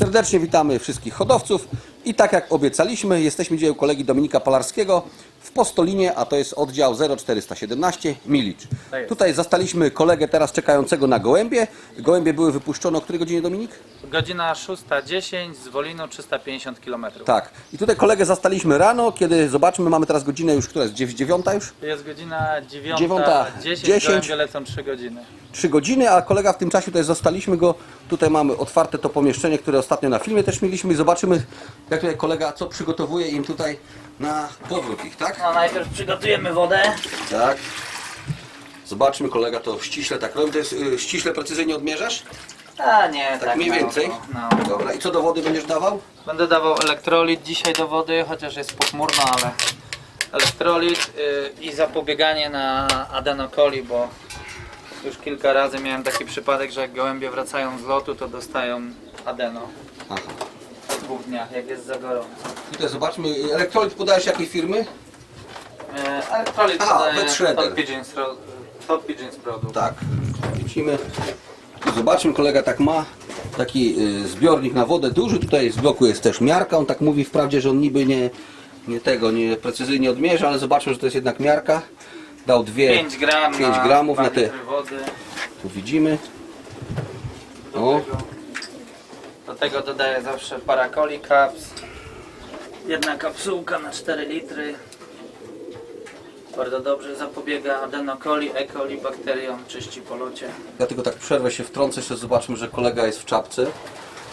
Serdecznie witamy wszystkich hodowców i tak jak obiecaliśmy, jesteśmy u kolegi Dominika Palarskiego w Postolinie, a to jest oddział 0417 Milicz. Tak jest. Tutaj zastaliśmy kolegę teraz czekającego na gołębie. Gołębie były wypuszczone o której godzinie Dominik? Godzina 6.10 z Wolinu 350 km. Tak. I tutaj kolegę zastaliśmy rano, kiedy zobaczmy, mamy teraz godzinę już, która jest dziew- dziewiąta już? Jest godzina 9.10, Dziewiąta, 10, 10. gołębie lecą 3 godziny. Trzy godziny, a kolega w tym czasie tutaj zostaliśmy go. Tutaj mamy otwarte to pomieszczenie, które ostatnio na filmie też mieliśmy i zobaczymy, jak tutaj kolega co przygotowuje im tutaj na powrót ich, tak? No najpierw przygotujemy wodę. Tak. Zobaczmy, kolega to ściśle tak robi. To jest y, ściśle precyzyjnie odmierzasz? A nie, Tak, tak, mniej na więcej. oko, oko. Dobra. I co do wody będziesz dawał? Będę dawał elektrolit dzisiaj do wody, chociaż jest pochmurno, ale elektrolit y, i zapobieganie na adenokoli, bo już kilka razy miałem taki przypadek, że jak gołębie wracają z lotu, to dostają adeno Aha. po dwóch dniach, jak jest za gorąco. Tutaj zobaczmy. y, Elektrolit podajesz jakiej firmy? E, Aha, podaje Wet Shredder. Hot Pigeons, Ro- Hot Pigeons Product. Tak. Widzimy. Zobaczmy, kolega tak ma taki y, zbiornik na wodę duży. Tutaj z boku jest też miarka. On tak mówi wprawdzie, że on niby nie, nie tego, nie precyzyjnie odmierza, ale zobaczmy, że to jest jednak miarka. Dał dwie 5 gram 5 na gramów dwa na te. litry wody. Tu widzimy. Do, O. tego, do tego dodaję zawsze Paracoli Caps. Jedna kapsułka na 4 litry. Bardzo dobrze zapobiega adenokoli, E. coli, bakteriom, czyści po locie. Ja tylko tak przerwę się wtrącę, jeszcze zobaczmy, że kolega jest w czapce.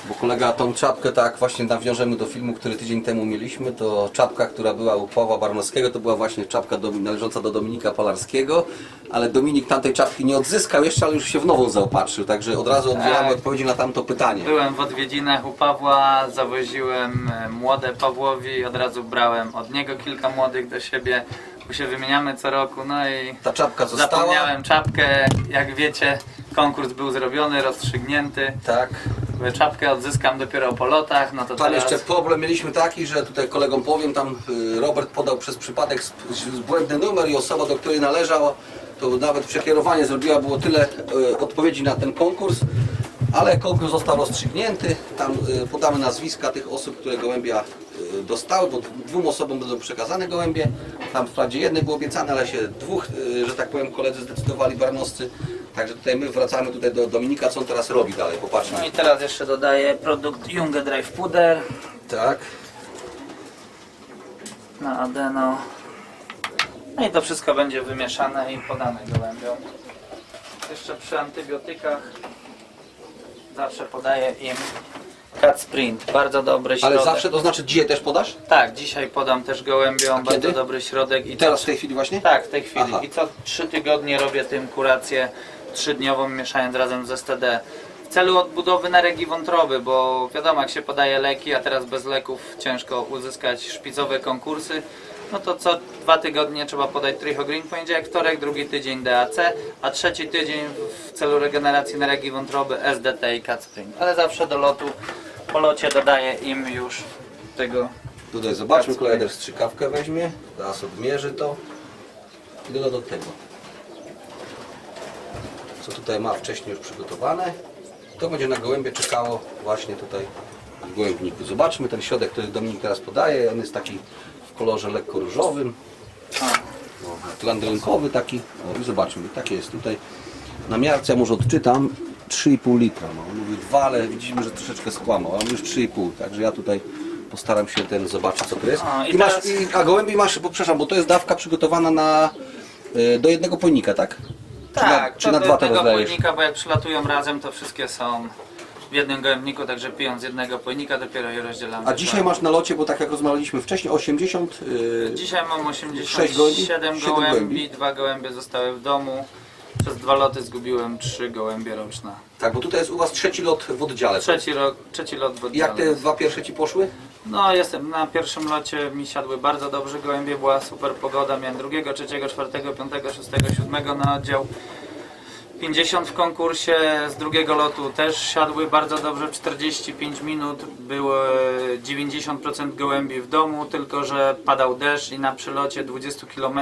Bo kolega tą czapkę tak właśnie nawiążemy do filmu, który tydzień temu mieliśmy. To czapka, która była u Pawła Barnowskiego, to była właśnie czapka do, należąca do Dominika Palarskiego. Ale Dominik tamtej czapki nie odzyskał jeszcze, ale już się w nową zaopatrzył. Także od razu odbieramy Tak. odpowiedzi na tamto pytanie. Byłem w odwiedzinach u Pawła, zawoziłem e, młode Pawłowi, od razu brałem od niego kilka młodych do siebie, się wymieniamy co roku, no i Ta czapka została. zapomniałem czapkę, jak wiecie, konkurs był zrobiony, rozstrzygnięty, Tak. czapkę odzyskam dopiero po lotach, no to Tam teraz... jeszcze problem mieliśmy taki, że tutaj kolegom powiem, tam y, Robert podał przez przypadek sp- błędny numer i osoba, do której należała, to nawet przekierowanie zrobiła, było tyle y, odpowiedzi na ten konkurs, ale konkurs został rozstrzygnięty. Tam y, podamy nazwiska tych osób, które gołębia dostały, bo dwóm osobom będą przekazane gołębie. Tam wprawdzie jednej było obiecane, ale się dwóch, y, że tak powiem, koledzy zdecydowali barnoscy. Także tutaj my wracamy tutaj do Dominika, co on teraz robi dalej, popatrzmy. No i teraz jeszcze dodaję produkt Junge Drive Puder Tak. na adeno. No i to wszystko będzie wymieszane i podane gołębiom. Jeszcze przy antybiotykach zawsze podaję im Cat Sprint. Bardzo dobry środek. Ale zawsze, to znaczy dzisiaj też podasz? Tak, dzisiaj podam też gołębiom. Bardzo dobry środek. I Teraz co- w tej chwili właśnie? Tak, w tej chwili. Aha. I co trzy tygodnie robię tym kurację trzydniową, mieszając razem z STD. W celu odbudowy nerek i wątroby, bo wiadomo, jak się podaje leki, a teraz bez leków ciężko uzyskać szpicowe konkursy, no to co dwa tygodnie trzeba podać Trichogreen, poniedziałek, wtorek, drugi tydzień DAC, a trzeci tydzień w celu regeneracji nerek i wątroby SDT i Catspring. Ale zawsze do lotu, po locie dodaję im już tego Tutaj zobaczmy, też strzykawkę weźmie, zaraz odmierzy to i doda do tego. Co tutaj ma wcześniej już przygotowane. To będzie na gołębie czekało właśnie tutaj w gołębniku. Zobaczmy ten środek, który Dominik teraz podaje. On jest taki w kolorze lekko różowym. No, landrynkowy taki. O, I zobaczmy, taki jest tutaj. Na miarce ja może odczytam 3,5 litra. No. On mówi 2, ale widzimy, że troszeczkę skłamał. A on już 3,5. Także ja tutaj postaram się ten zobaczyć co to jest. A, i I masz, teraz- i, a gołębi masz, bo przepraszam, bo to jest dawka przygotowana na y, do jednego pojnika, tak? Czy Tak, na, czy to na do dwa to jednego rozlejesz? pojnika, bo jak przylatują razem, to wszystkie są w jednym gołębniku, także piją z jednego pojnika, dopiero je rozdzielamy. A dzisiaj masz na locie, bo tak jak rozmawialiśmy wcześniej, 80. y, Dzisiaj mam Sześć 87 gołębi? gołębi, Siedem gołębi. dwa gołębie zostały w domu. Przez dwa loty zgubiłem trzy gołębie roczne. tak, bo tutaj jest u Was trzeci lot w oddziale. Trzeci, rok, trzeci lot w I jak oddziale. te dwa pierwsze Ci poszły? No jestem na pierwszym locie, mi siadły bardzo dobrze gołębie, była super pogoda, miałem drugiego, trzeciego, czwartego, piątego, szóstego, siódmego na oddział. 50 w konkursie z drugiego lotu też siadły bardzo dobrze, 45 minut, było 90% gołębi w domu, tylko że padał deszcz i na przylocie 20 km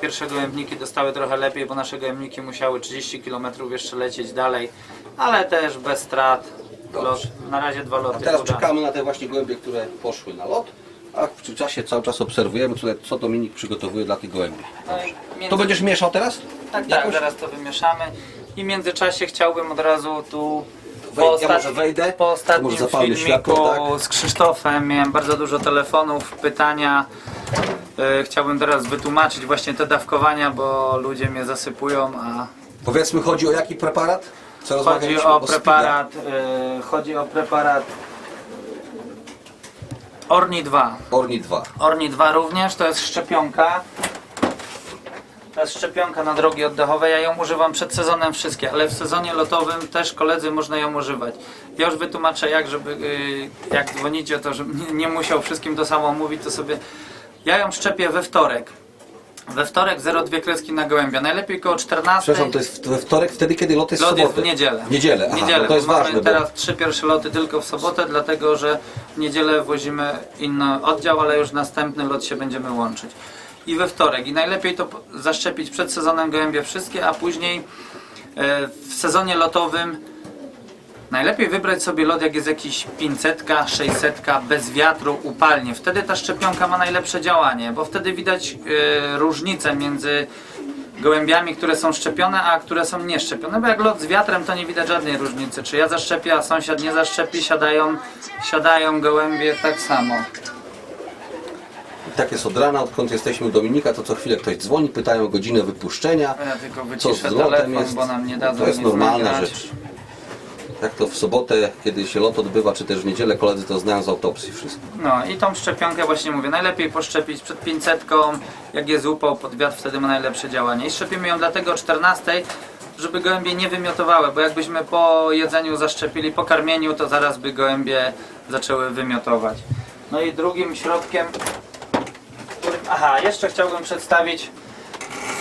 pierwsze gołębniki dostały trochę lepiej, bo nasze gołębniki musiały 30 km jeszcze lecieć dalej, ale też bez strat. Lot, na razie dwa loty. A teraz udane. czekamy na te właśnie gołębie, które poszły na lot, a w tym czasie cały czas obserwujemy, tutaj, co Dominik przygotowuje dla tych gołębi. I między... To będziesz mieszał teraz? Tak, tak, Jakoś? zaraz to wymieszamy. I w międzyczasie chciałbym od razu tu Wej- ja może wejdę, po to ostatnim może filmiku światło, tak? z Krzysztofem miałem bardzo dużo telefonów, pytania. Yy, chciałbym teraz wytłumaczyć właśnie te dawkowania, bo ludzie mnie zasypują, a Powiedzmy, chodzi o jaki preparat? Co chodzi rozmawialiśmy? o preparat, yy, chodzi o preparat Orni 2. Orni 2. Orni 2 również, to jest szczepionka. To jest szczepionka na drogi oddechowe. Ja ją używam przed sezonem wszystkie, ale w sezonie lotowym też koledzy można ją używać. Ja już wytłumaczę jak, żeby yy, jak dzwonicie, to żebym nie musiał wszystkim to samo mówić, to sobie. Ja ją szczepię we wtorek. We wtorek 0,2 kreski na gołębia. Najlepiej koło 14. Przepraszam, to jest we wtorek, wtedy kiedy lot jest w Lot jest sobotę. w niedzielę. W niedzielę, W aha, niedzielę. no to jest bo mamy ważne. Bo... teraz trzy pierwsze loty tylko w sobotę, dlatego że w niedzielę wozimy inny oddział, ale już następny lot się będziemy łączyć. I we wtorek. I najlepiej to po- zaszczepić przed sezonem gołębie wszystkie, a później e, w sezonie lotowym najlepiej wybrać sobie lot jak jest jakiś 500, 600, bez wiatru, upalnie. Wtedy ta szczepionka ma najlepsze działanie, bo wtedy widać e, różnicę między gołębiami, które są szczepione, a które są nieszczepione. Bo jak lot z wiatrem, to nie widać żadnej różnicy. Czy ja zaszczepię, a sąsiad nie zaszczepi, siadają, siadają gołębie tak samo. Tak jest od rana, odkąd jesteśmy u Dominika, to co chwilę ktoś dzwoni, pytają o godzinę wypuszczenia. Ja tylko Co z wyciszę lotem telefon, jest? bo nam nie dadzą To jest normalna rzecz. Jak to w sobotę, kiedy się lot odbywa, czy też w niedzielę, koledzy to znają z autopsji wszystko. No i tą szczepionkę właśnie mówię, najlepiej poszczepić przed 500, jak jest upał pod wiatr, wtedy ma najlepsze działanie. I szczepimy ją dlatego o 14, żeby gołębie nie wymiotowały, bo jakbyśmy po jedzeniu zaszczepili, po karmieniu, to zaraz by gołębie zaczęły wymiotować. No i drugim środkiem, aha, jeszcze chciałbym przedstawić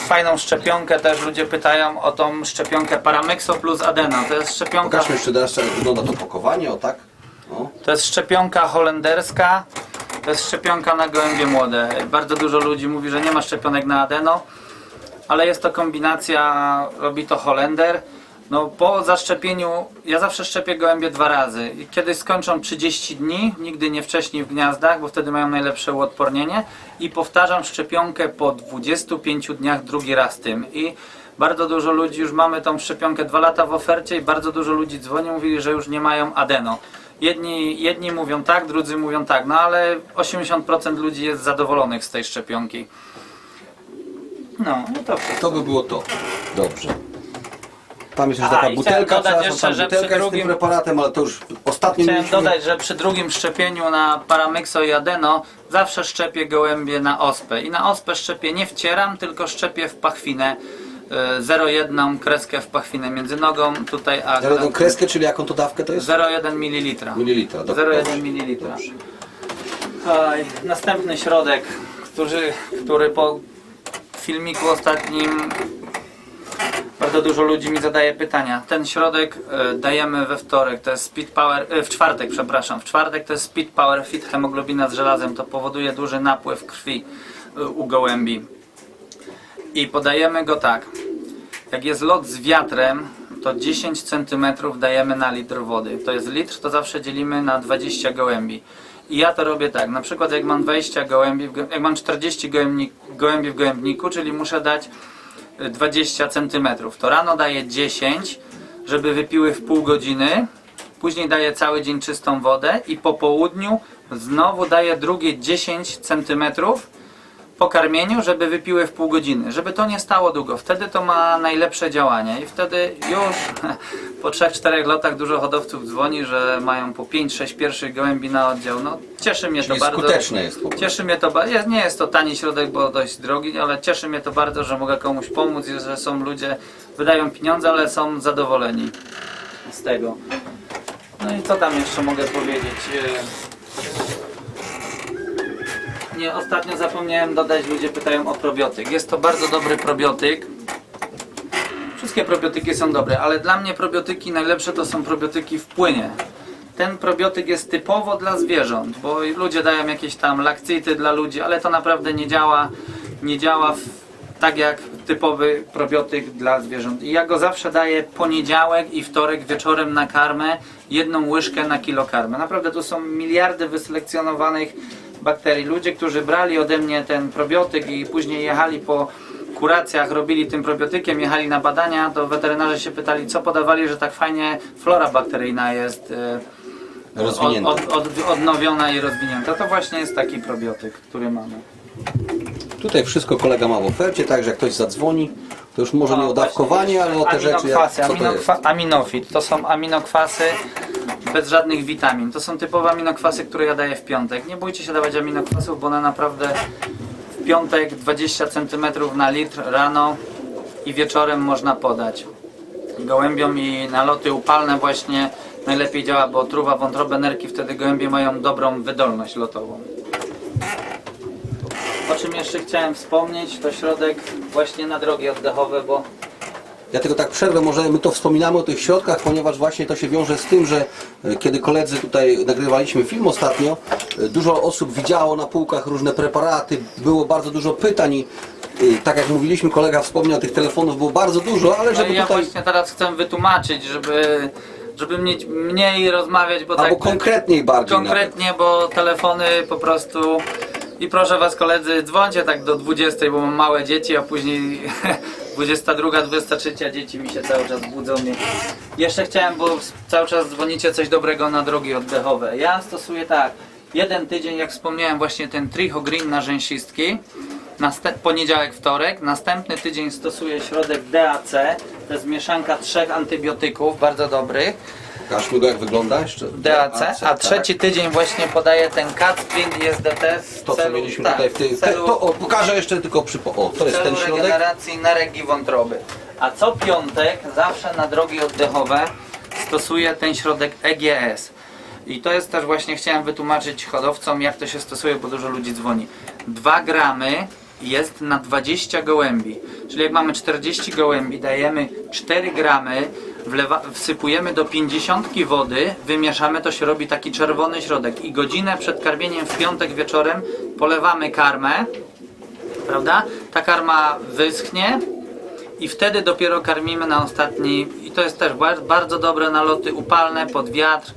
fajną szczepionkę, też ludzie pytają o tą szczepionkę Paramexo plus Adeno. To jest szczepionka... Pokażmy jeszcze raz, jak wygląda to pakowanie, o tak. O. To jest szczepionka holenderska. To jest szczepionka na gołębie młode. Bardzo dużo ludzi mówi, że nie ma szczepionek na adeno, ale jest to kombinacja, robi to Holender. No po zaszczepieniu, ja zawsze szczepię gołębie dwa razy. Kiedy skończą 30 dni, nigdy nie wcześniej w gniazdach, bo wtedy mają najlepsze uodpornienie. I powtarzam szczepionkę po 25 dniach drugi raz tym. I bardzo dużo ludzi, już mamy tą szczepionkę dwa lata w ofercie i bardzo dużo ludzi dzwoni, mówili, że już nie mają adeno. Jedni, jedni mówią tak, drudzy mówią tak, no ale 80% ludzi jest zadowolonych z tej szczepionki. No, no to. To by było to. Dobrze. Tam jest już A, taka i butelka, dodać przepraszam, jeszcze, tam że butelka przy jest z tym drugim- preparatem, ale to już ostatnio Chciałem mieliśmy. dodać, że przy drugim szczepieniu na Paramexo i Adeno zawsze szczepię gołębie na ospę. I na ospę szczepię nie wcieram, tylko szczepię w pachwinę. y, 0,1 kreskę w pachwinę między nogą tutaj a Zaraz tą kreskę, czyli jaką to dawkę to jest? 0,1 ml. Mililitra, dobra. 0,1 ml. Oj, Następny środek, który, który po filmiku ostatnim bardzo dużo ludzi mi zadaje pytania. Ten środek e, dajemy we wtorek, to jest Speed Power, e, w czwartek, przepraszam. W czwartek to jest Speed Power Fit hemoglobina z żelazem. To powoduje duży napływ krwi e, u gołębi. I podajemy go tak. Jak jest lot z wiatrem, to 10 cm dajemy na litr wody. To jest litr, to zawsze dzielimy na 20 gołębi. I ja to robię tak, na przykład jak mam 20 gołębi, jak mam 40 gołębni, gołębi w gołębniku, czyli muszę dać y, 20 cm, to rano daję 10, żeby wypiły w pół godziny, później daję cały dzień czystą wodę i po południu znowu daję drugie 10 cm po karmieniu, żeby wypiły w pół godziny, żeby to nie stało długo. Wtedy to ma najlepsze działanie i wtedy już po 3-4 latach dużo hodowców dzwoni, że mają po 5-6 pierwszych gołębi na oddział. No cieszy mnie Czyli to bardzo. skuteczne jest po prostu. Cieszy mnie to bardzo. Nie jest to tani środek, bo dość drogi, ale cieszy mnie to bardzo, że mogę komuś pomóc i że są ludzie, wydają pieniądze, ale są zadowoleni z tego. No i co tam jeszcze mogę powiedzieć? Ostatnio zapomniałem dodać, ludzie pytają o probiotyk. Jest to bardzo dobry probiotyk. Wszystkie probiotyki są dobre, ale dla mnie probiotyki najlepsze to są probiotyki w płynie. Ten probiotyk jest typowo dla zwierząt, bo ludzie dają jakieś tam lakcyty dla ludzi, ale to naprawdę nie działa, nie działa w, tak jak typowy probiotyk dla zwierząt. I ja go zawsze daję poniedziałek i wtorek wieczorem na karmę, jedną łyżkę na kilo karmy. Naprawdę tu są miliardy wyselekcjonowanych bakterii. Ludzie, którzy brali ode mnie ten probiotyk i później jechali po kuracjach, robili tym probiotykiem, jechali na badania, to weterynarze się pytali, co podawali, że tak fajnie flora bakteryjna jest e, Rozwinięta. Od, od, od, odnowiona i rozwinięta. To właśnie jest taki probiotyk, który mamy. Tutaj wszystko kolega ma w ofercie, także jak ktoś zadzwoni, to już może nie o dawkowanie, ale o te rzeczy, jak, co to jest. aminofit. To są aminokwasy bez żadnych witamin. To są typowe aminokwasy, które ja daję w piątek. Nie bójcie się dawać aminokwasów, bo one naprawdę w piątek 20 cm na litr rano i wieczorem można podać. Gołębiom i naloty upalne właśnie najlepiej działa, bo truwa wątrobę nerki, wtedy gołębie mają dobrą wydolność lotową. O czym jeszcze chciałem wspomnieć, to środek właśnie na drogi oddechowe, bo Ja tylko tak przerwę, może my to wspominamy o tych środkach, ponieważ właśnie to się wiąże z tym, że e, kiedy koledzy tutaj nagrywaliśmy film ostatnio, e, dużo osób widziało na półkach różne preparaty, było bardzo dużo pytań i e, tak jak mówiliśmy, kolega wspomniał, tych telefonów było bardzo dużo, ale No żeby i ja tutaj, właśnie teraz chcę wytłumaczyć, żeby, żeby mieć mniej rozmawiać, bo albo tak konkretniej bardziej nawet. konkretnie, bo telefony po prostu i proszę was koledzy, dzwońcie tak do 20, bo mam małe dzieci, a później 22, 23 dzieci mi się cały czas budzą. I jeszcze chciałem, bo cały czas dzwonicie coś dobrego na drogi oddechowe. Ja stosuję tak, jeden tydzień, jak wspomniałem, właśnie ten Tricho Green na rzęsistki, Następ, poniedziałek, wtorek. Następny tydzień stosuję środek DAC. To jest mieszanka trzech antybiotyków, bardzo dobrych. Pokażmy go jak wygląda jeszcze. DAC. A tak. trzeci tydzień właśnie podaję ten Catspring i SDT w To co mieliśmy tak, tutaj w tym. w celu, To o, pokażę jeszcze tylko przy. O, to jest ten środek. regeneracji narengi wątroby. A co piątek zawsze na drogi oddechowe stosuję ten środek EGS. I to jest też właśnie, chciałem wytłumaczyć hodowcom, jak to się stosuje, bo dużo ludzi dzwoni. 2 gramy jest na 20 gołębi. Czyli jak mamy 40 gołębi, dajemy 4 gramy, wlewa, wsypujemy do 50 wody, wymieszamy, to się robi taki czerwony środek. I godzinę przed karmieniem w piątek wieczorem polewamy karmę, prawda? Ta karma wyschnie i wtedy dopiero karmimy na ostatni. I to jest też bar- bardzo dobre naloty upalne pod wiatr.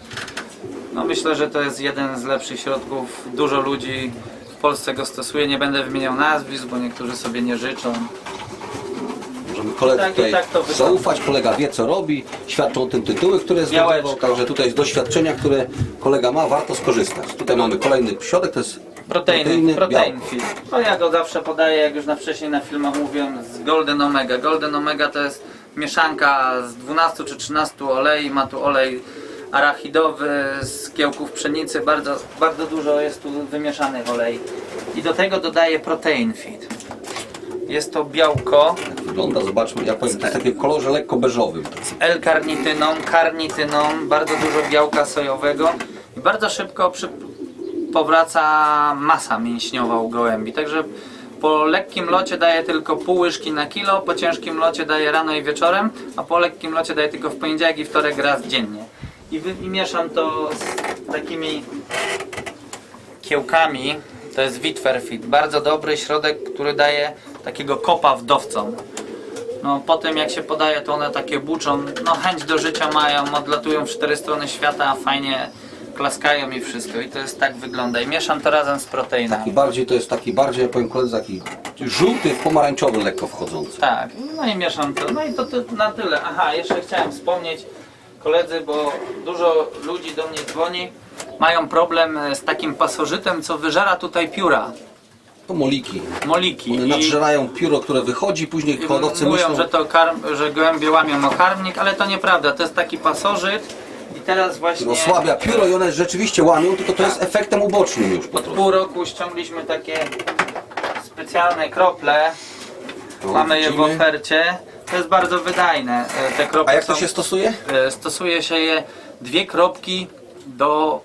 No myślę, że to jest jeden z lepszych środków. Dużo ludzi w Polsce go stosuje. Nie będę wymieniał nazwisk, bo niektórzy sobie nie życzą. Możemy koledze Tak tutaj tak zaufać, kolega wie co robi, świadczą o tym tytuły, które zdobywał, także tutaj z doświadczenia, które kolega ma, warto skorzystać. Tutaj mamy kolejny środek, to jest Proteiny, protein białko. film. To ja go zawsze podaję, jak już na wcześniej na filmach mówiłem, z Golden Omega. Golden Omega to jest mieszanka z 12 czy 13 olei. Ma tu olej arachidowy z kiełków pszenicy. Bardzo, bardzo dużo jest tu wymieszanych olei. I do tego dodaję protein feed. Jest to białko Wygląda, zobaczmy, ja powiem, to jest takie w kolorze lekko beżowym. z L-karnityną, karnityną, bardzo dużo białka sojowego i bardzo szybko przy, powraca masa mięśniowa u gołębi. Także po lekkim locie daję tylko pół łyżki na kilo, po ciężkim locie daję rano i wieczorem, a po lekkim locie daję tylko w poniedziałek i wtorek raz dziennie. I, wy, i mieszam to z takimi kiełkami. To jest Witwerfit, bardzo dobry środek, który daje takiego kopa wdowcom. No potem jak się podaje, to one takie buczą, no chęć do życia mają, odlatują w cztery strony świata, fajnie klaskają i wszystko. I to jest tak wygląda. I mieszam to razem z I proteinami. bardziej to jest taki, bardziej, ja powiem koledze, taki żółty w pomarańczowy lekko wchodzący. Tak, no i mieszam to. No i to, ty- na tyle. Aha, jeszcze chciałem wspomnieć koledzy, bo dużo ludzi do mnie dzwoni. Mają problem e, z takim pasożytem, co wyżera tutaj pióra, To moliki. moliki. One I- nadżerają pióro, które wychodzi, później hodowcy mówią, myślą... że to karm, że gołębie łamią o karmnik, ale to nieprawda. To jest taki pasożyt i teraz właśnie Osłabia pióro i one rzeczywiście łamią, tylko to jest efektem ubocznym już po od prostu. pół roku ściągliśmy takie specjalne krople. No, Mamy je w widzimy. ofercie. To jest bardzo wydajne. E, Te krople A jak to są- się stosuje? E, Stosuje się je dwie kropki do,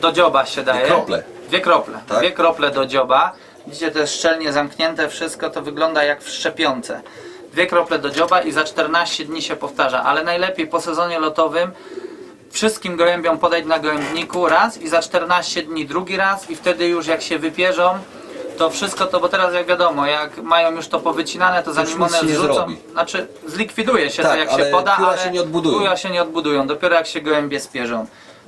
do dzioba się daje. krople. Dwie krople. Tak? Dwie krople do dzioba. Widzicie, to jest szczelnie zamknięte wszystko, to wygląda jak w szczepionce. Dwie krople do dzioba i za 14 dni się powtarza, ale najlepiej po sezonie lotowym wszystkim gołębiom podać na gołębniku raz i za 14 dni drugi raz i wtedy już jak się wypierzą, to wszystko to, bo teraz jak wiadomo, jak mają już to powycinane, to zanim one się nie zrzucą, zrobi. znaczy zlikwiduje się Tak, to jak ale się poda, pióra ale się nie odbudują. pióra się nie odbudują, dopiero jak się gołębie spierzą.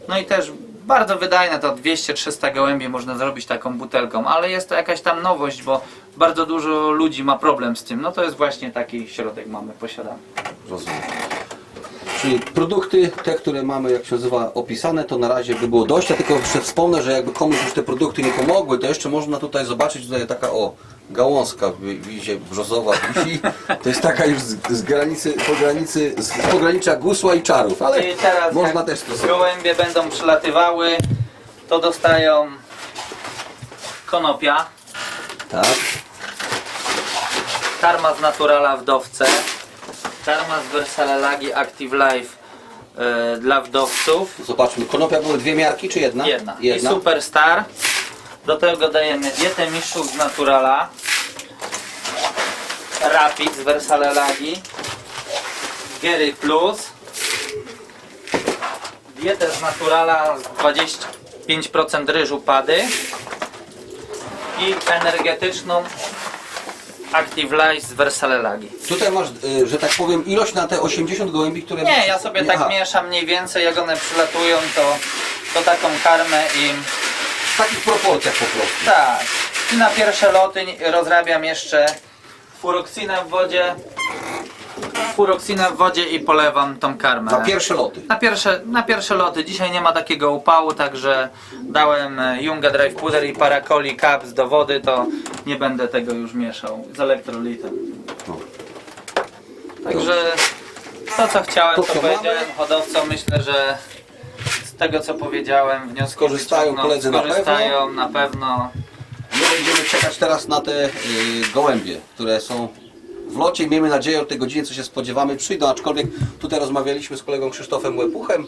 No i też bardzo wydajne to 200-300 gołębi można zrobić taką butelką, ale jest to jakaś tam nowość, bo bardzo dużo ludzi ma problem z tym. No to jest właśnie taki środek mamy, posiadamy. Rozumiem. Czyli produkty, te, które mamy, jak się nazywa, opisane, to na razie by było dość. Ja tylko jeszcze wspomnę, że jakby komuś już te produkty nie pomogły, to jeszcze można tutaj zobaczyć, tutaj taka o, gałązka w wizie brzozowa wisi. To jest taka już z, z granicy, po granicy, z pogranicza gusła i czarów, ale I teraz można jak też stosować. gołębie będą przylatywały, to dostają konopia, Tak. karma z Naturala wdowce, karma z Versalelagi Active Life e, dla wdowców, Zobaczmy, konopia były dwie miarki, czy jedna? jedna. I Superstar. Do tego dajemy dietę mistrzów z Naturala, Rapid z Versalelagi, Gery Plus, dietę z Naturala z 25% ryżu pady i energetyczną Active Life z Versalelagi. Tutaj masz, y, że tak powiem, ilość na te 80 gołębi, które... Nie, ja sobie tak Aha, mieszam mniej więcej, jak one przylatują, to, to taką karmę im W takich proporcjach po prostu. Tak. I na pierwsze loty rozrabiam jeszcze furoksinę w wodzie. Furoksinę w wodzie i polewam tą karmę. Na pierwsze loty. Na pierwsze, na pierwsze loty. Dzisiaj nie ma takiego upału, także dałem e, Junga Drive Puder i Paracoli Caps do wody, to nie będę tego już mieszał z elektrolitem. No. Także to co chciałem, To co powiedziałem mamy? hodowcom. Myślę, że z tego co powiedziałem wnioski Skorzystają wyciągną, koledzy na skorzystają na pewno. My będziemy czekać teraz na te y, gołębie, które są w locie. Miejmy nadzieję, od tej godziny, co się spodziewamy, przyjdą. Aczkolwiek tutaj rozmawialiśmy z kolegą Krzysztofem Łepuchem.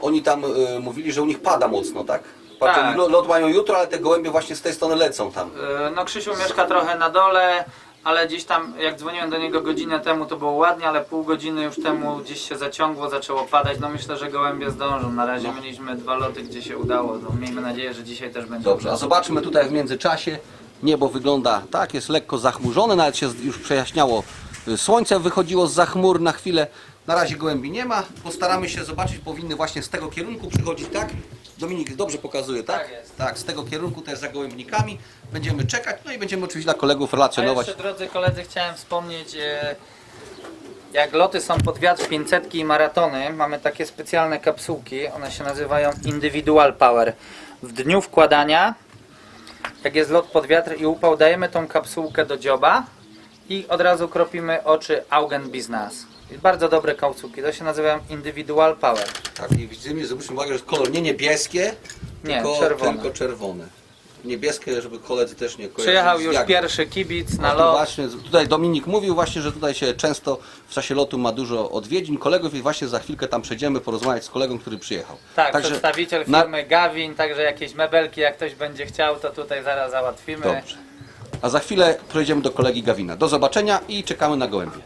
Oni tam y, mówili, że u nich pada mocno, tak? Patrzą, Tak. lo- Lot mają jutro, ale te gołębie właśnie z tej strony lecą tam. E, No Krzysiu mieszka trochę na dole, ale gdzieś tam jak dzwoniłem do niego godzinę temu to było ładnie, ale pół godziny już temu gdzieś się zaciągło, zaczęło padać. No myślę, że gołębie zdążą. Na razie No. mieliśmy dwa loty, gdzie się udało. No, miejmy nadzieję, że dzisiaj też będzie. Dobrze, a zobaczmy tutaj w międzyczasie. Niebo wygląda tak, jest lekko zachmurzone, nawet się już przejaśniało. Słońce wychodziło z chmur na chwilę. Na razie gołębi nie ma. Postaramy się zobaczyć, powinny właśnie z tego kierunku przychodzić, tak? Dominik dobrze pokazuje, tak? Tak jest. Tak, z tego kierunku też za gołębnikami. Będziemy czekać, no i będziemy oczywiście dla kolegów A relacjonować. jeszcze drodzy koledzy chciałem wspomnieć e, jak loty są pod wiatr 500 i maratony, mamy takie specjalne kapsułki, one się nazywają Individual Power. W dniu wkładania, jak jest lot pod wiatr i upał, dajemy tą kapsułkę do dzioba i od razu kropimy oczy Augen Business. Bardzo dobre kapsułki, to się nazywają Individual Power. Tak, i widzimy, zwróćmy uwagę, że kolor nie niebieskie, Nie, tylko czerwone. tylko czerwone. Niebieskie, żeby koledzy też nie kojarzyli Przyjechał z już pierwszy kibic No na tu lot. Właśnie, tutaj Dominik mówił właśnie, że tutaj się często w czasie lotu ma dużo odwiedzin kolegów i właśnie za chwilkę tam przejdziemy porozmawiać z kolegą, który przyjechał. Tak, przedstawiciel na- firmy Gawin, także jakieś mebelki, jak ktoś będzie chciał, to tutaj zaraz załatwimy. Dobrze. A za chwilę przejdziemy do kolegi Gawina. Do zobaczenia i czekamy na gołębie.